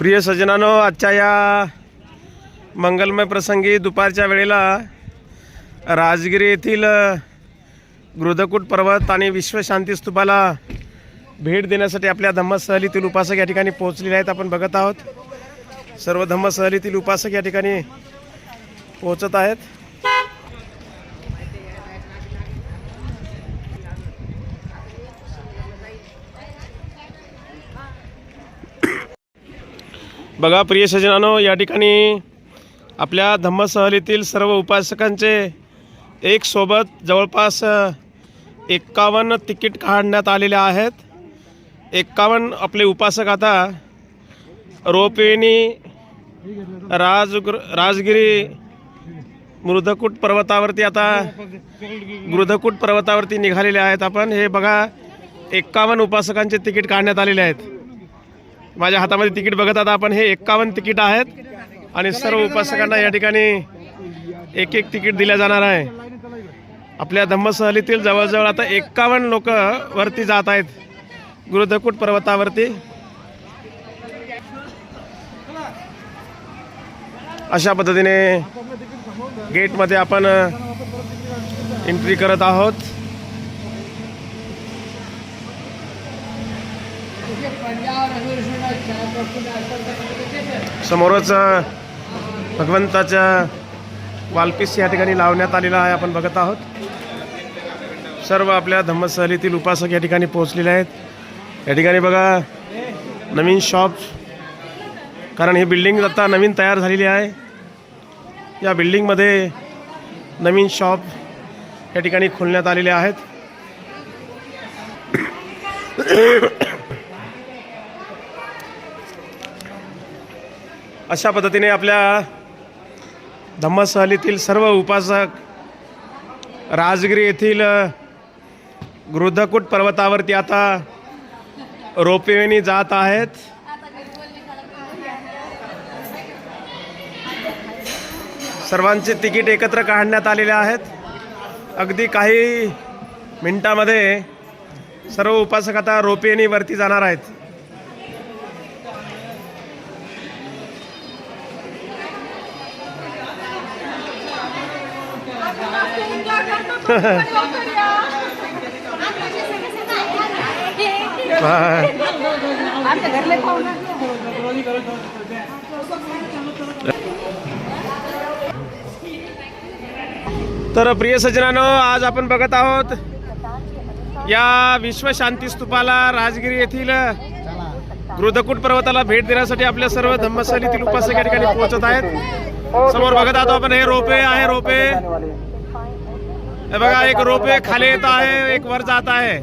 प्रिय सज्जनानो आजच्या या मंगलमय प्रसंगी दुपारच्या वेळेला राजगिरी येथील गृधकूट पर्वत आणि विश्वशांती स्तूपाला भेट देण्यासाठी आपल्या धम्मसहलीतील उपासक या ठिकाणी पोहोचलेले आहेत. आपण बघत आहोत सर्व धम्मसहलीतील उपासक या ठिकाणी पोहोचत आहेत. बघा प्रिय सजनानो या ठिकाणी आपल्या धम्मसहलीतील सर्व उपासकांचे एक सोबत जवळपास एक्कावन्न तिकीट काढण्यात आलेले आहेत. एक्कावन्न आपले उपासक आता रोपवेणी राजगृ राजगिरी मृदकूट पर्वतावरती आता मृदकूट पर्वतावरती निघालेले आहेत आपण. हे बघा एक्कावन्न उपासकांचे तिकीट काढण्यात आलेले आहेत. माझ्या हातामध्ये तिकीट बघत आता आपण हे एक्कावन्न तिकीट आहेत. आणि सर्व उपासकांना या ठिकाणी एक एक तिकीट दिल्या जाणार आहे. आपल्या धम्मसहलीतील जवळजवळ आता एक्कावन्न लोक वरती जात आहेत. गुरुधकूट पर्वतावरती. अशा पद्धतीने गेटमध्ये आपण एंट्री करत आहोत. समोरच भगवंताच्या वालपीस या ठिकाणी लावण्यात आलेला आहे आपण बघत आहोत. सर्व आपल्या धम्मसहलीतील उपासक या ठिकाणी पोहोचलेले आहेत. या ठिकाणी बघा नवीन शॉप कारण ही बिल्डिंग आता नवीन तयार झालेली आहे. या बिल्डिंगमध्ये नवीन शॉप या ठिकाणी खोलण्यात आलेले आहेत. अशा पद्धतीने आपल्या धम्मसहलीतील सर्व उपासक राजगिरी येथील अ, गृधकूट पर्वतावरती आता रोपवेनी जात आहेत. सर्वांचे तिकीट एकत्र काढण्यात आलेले आहेत. अगदी काही मिनिटामध्ये सर्व उपासक आता रोपवेने वरती जाणार आहेत. तर प्रिय सजनानो आज आपण बघत आहोत या विश्वशांती स्तूपाला राजगिरी येथील रुदकूट पर्वताला भेट देण्यासाठी आपल्या सर्व धम्मस्थलीतील उपासक या ठिकाणी पोहोचत आहेत. समोर बघत आहोत आपण हे रोपे आहे रोपे. बघा एक रोपे खाली येत आहे एक वर जात आहे.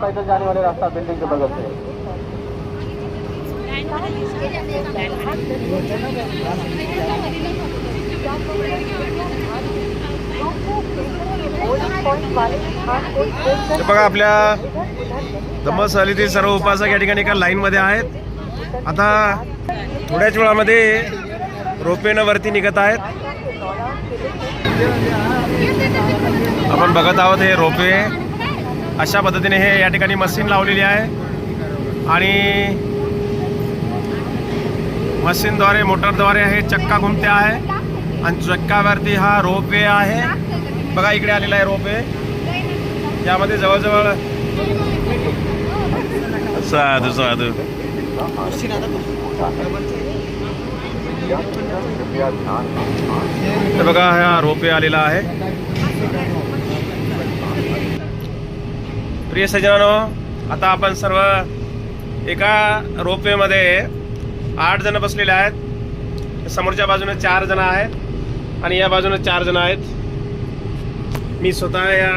पैदल जाने वाले रास्ता बिल्डिंग के बगल से बघा आपल्या धम्मस्थलीतील सर्व उपासक या ठिकाणी एका लाईनमध्ये आहेत. आता थोड्याच वेळामध्ये रोपेनं वरती निघत आहेत. आपण बघत आहोत हे रोपे अशा पद्धतीने हे या ठिकाणी मशीन लावलेली आहे. आणि मशीनद्वारे मोटरद्वारे हे चक्का घुमते आहे. आणि चक्कावरती हा रोपवे आहे. बघा इकडे आलेला आहे रोपवे. यामध्ये जवळजवळ साधू साधू. बघा हा रोपे आलेला आहे. प्रिय सजनानो आता आपण सर्व एका रोपवेमध्ये आठ जण बसलेले आहेत. समोरच्या बाजूने चार जण आहेत आणि या बाजूने चार जण आहेत. मी स्वतः या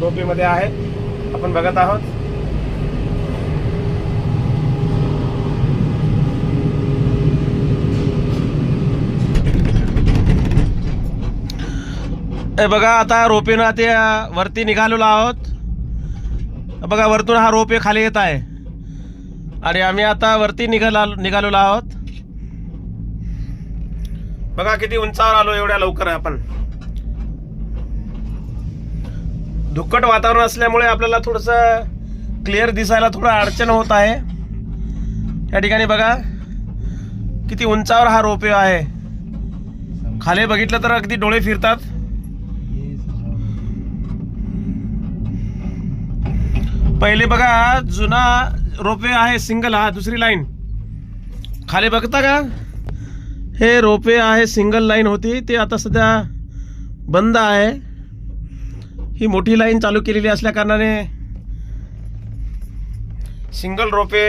रोपवेमध्ये आहे. आपण बघत आहोत. हे बघा आता रोपेनं ते वरती निघालेलो आहोत. बघा वरतून हा रोपे खाली येत आहे. आणि आम्ही आता वरती निघाला निघालेलो आहोत. बघा किती उंचावर आलो एवढ्या लवकर आपण. धुक्कट वातावरण असल्यामुळे आपल्याला थोडस क्लिअर दिसायला थोडं अडचण होत आहे. या ठिकाणी बघा किती उंचावर हा रोपे आहे. खाली बघितलं तर अगदी डोळे फिरतात. पहिले बघा जुना रोपे आहे सिंगल हा दुसरी लाईन. खाली बघता का? हे रोपे आहे सिंगल लाईन होती ते आता सध्या बंद आहे. ही मोठी लाईन चालू केलेली असल्या कारणाने सिंगल रोपे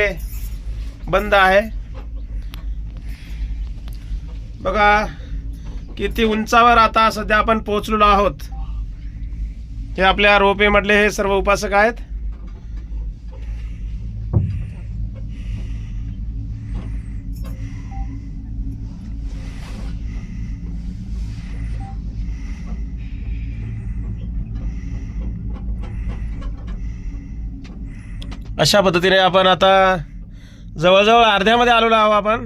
बंद आहे. बघा किती उंचावर आता सध्या आपण पोहोचलेलो आहोत. हे आपल्या रोपे मधले हे सर्व उपासक आहेत. अशा पद्धतीने आपण आता जवळजवळ अर्ध्यामध्ये आलेलो आहोत आपण.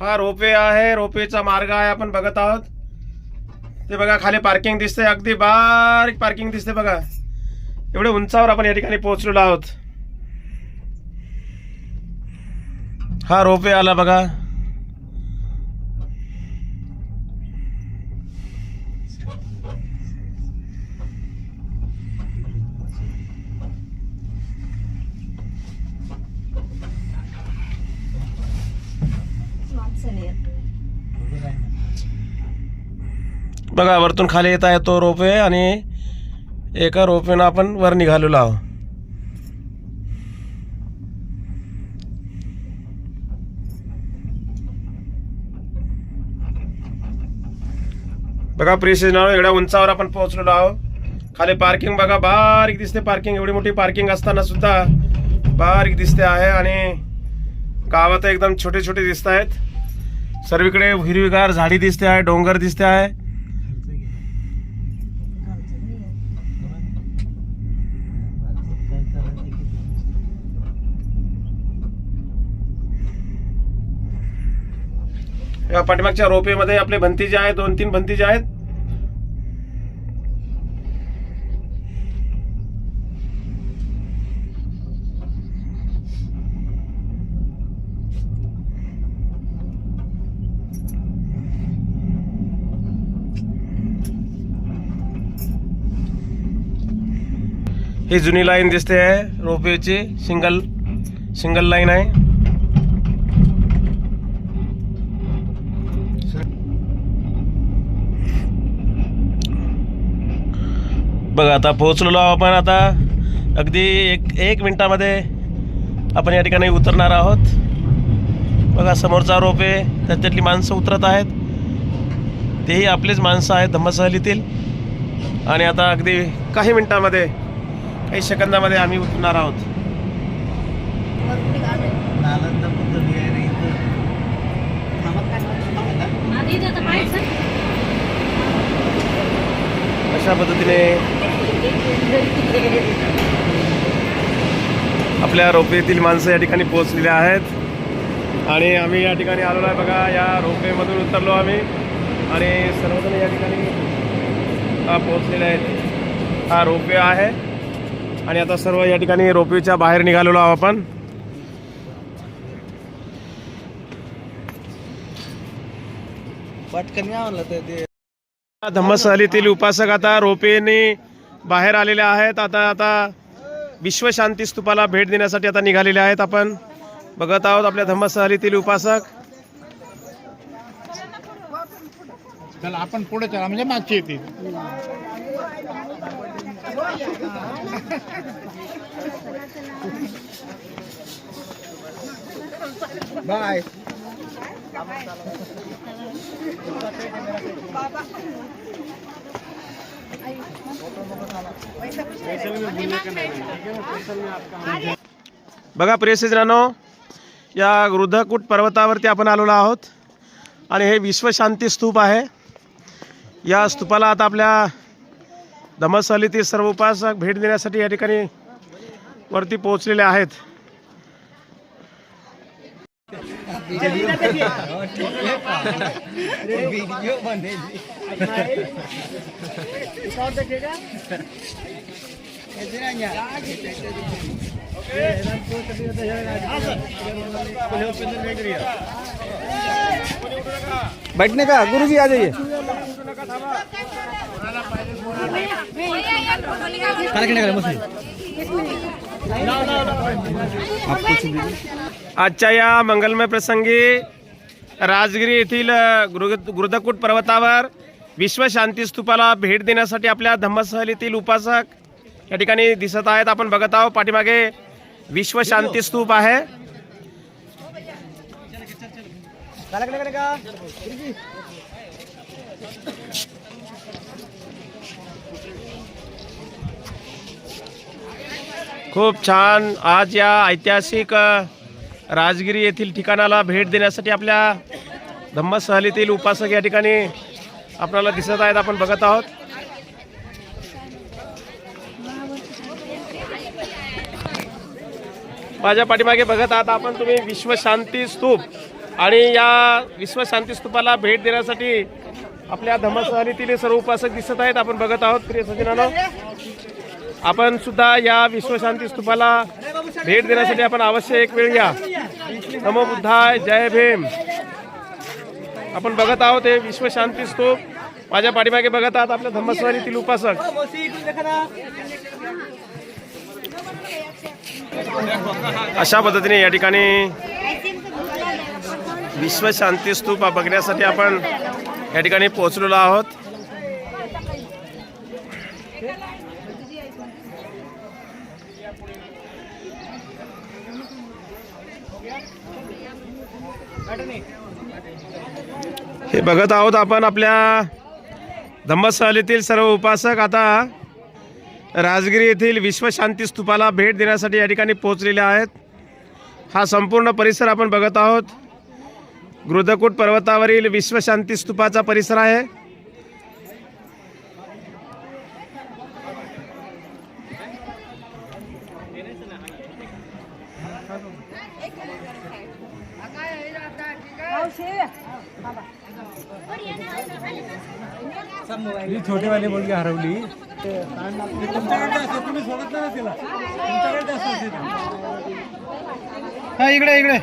हा रोपे आहे रोपेचा मार्ग आहे आपण बघत आहोत. ते बघा खाली पार्किंग दिसते अगदी बारीक पार्किंग दिसते बघा. एवढे उंचावर आपण या ठिकाणी पोहोचलेलो आहोत. हा रोपे आला बघा. बघा वरतून खाली येत आहे तो रोपे आणि एका रोपेनं आपण वर निघालेलो आहोत. बघा प्रिसेस एवढ्या उंचावर आपण पोहोचलेलो आहोत. खाली पार्किंग बघा बारीक दिसते पार्किंग एवढी मोठी पार्किंग असताना सुद्धा बारीक दिसते आहे आणि गावात एकदम छोटे छोटे दिसत आहेत सर्वीकडे हिरवीगार झाडी दिसते आहे डोंगर दिसते आहे. या पाठीमागच्या रोपेमध्ये आपले भंती जे आहेत दोन तीन भंती जे आहेत ही जुनी लाईन दिसते आहे रोपेची सिंगल सिंगल लाईन आहे. बघा आता पोहोचलेलो आपण आता. अगदी एक एक मिनटामध्ये आपण या ठिकाणी उतरणार आहोत. बघा समोरचा रोपे त्याच्यातली माणसं उतरत आहेत. तेही आपलेच माणसं आहेत धम्मसहलीतील. आणि आता अगदी काही मिनटामध्ये काही सेकंदामध्ये आम्ही उतरणार आहोत. अशा पद्धतीने आपल्या रोपेतील माणसं या ठिकाणी पोहोचलेली आहेत. आणि आम्ही या ठिकाणी आलेलो आहे. बघा या रोपवेमधून उतरलो आम्ही. आणि सर्वजण या ठिकाणी पोहोचलेले आहेत. हा रोपवे आहे. आणि आता सर्व या ठिकाणी रोपेच्या बाहेर निघालेलो आहोत आपण. धम्मसहलीतील उपासक आता रोपेने बाहेर आलेले आहेत. आता आता विश्वशांती स्तूपाला भेट देण्यासाठी आता निघालेले आहेत आपण. बघत आहोत आपल्या धम्मसहलीतील उपासक. चला आपण पुढे चला म्हणजे मागची येते बाय बघा प्रियसजनानो या वृद्धकूट पर्वतावरती आपण आलेलो आहोत. आणि हे विश्वशांती स्तूप आहे. या स्तूपाला आता आपल्या धम्मसहलीतील सर्व उपासक भेट देण्यासाठी या ठिकाणी वरती पोहोचलेले आहेत. बैठने का गुरुजी आ जाइए। आजच्या या मंगलमय प्रसंगी राजगिरी येथील गुरुदकूट पर्वतावर विश्व शांती स्तूपाला भेट देण्यासाठी आपल्या धम्मसहलीतील उपासक या ठिकाणी दिसत आहेत. आपण बघत आहोत पाठीमागे विश्व शांती स्तूप आहे. खूप छान. आज या ऐतिहासिक राजगिरी येथील ठिकाणाला भेट देण्यासाठी आपल्या धम्मसहलीतील उपासक या ठिकाणी आपल्याला दिसत आहेत. आपण बघत आहोत. माझ्या पाठीमागे बघत आहात आपण तुम्ही विश्वशांती स्तूप आणि या विश्वशांती स्तूपाला भेट देण्यासाठी आपल्या धम्मसहलीतील सर्व उपासक दिसत आहेत. आपण बघत आहोत. प्रिय सचिनानं आपण सुद्धा या विश्वशांती स्तूपाला भेट देण्यासाठी आपण अवश्य एक वेळ या नमो बुद्धाय जय भीम. आपण बघत आहोत हे विश्वशांती स्तूप माझ्या पाठीमागे बघत आहात आपल्या धम्मस्वारीतील उपासक. अशा पद्धतीने या ठिकाणी विश्वशांती स्तूप बघण्यासाठी आपण या ठिकाणी पोहोचलेलो आहोत. हे बघत आहोत आपण आपल्या धम्मस्थलीतील सर्व उपासक. आता राजगिरी येथील विश्वशांती स्तूपाला भेट देण्यासाठी या ठिकाणी पोहोचलेले आहेत. हा संपूर्ण परिसर आपण बघत आहोत. गृदकूट पर्वतावरील विश्वशांती स्तूपाचा परिसर आहे. छोटे वाले मुलगी हरवली. तुमच्याकडे असते तुम्ही सोडत नाही ना तिला? तुमच्याकडे असते हा इकडे इकडे.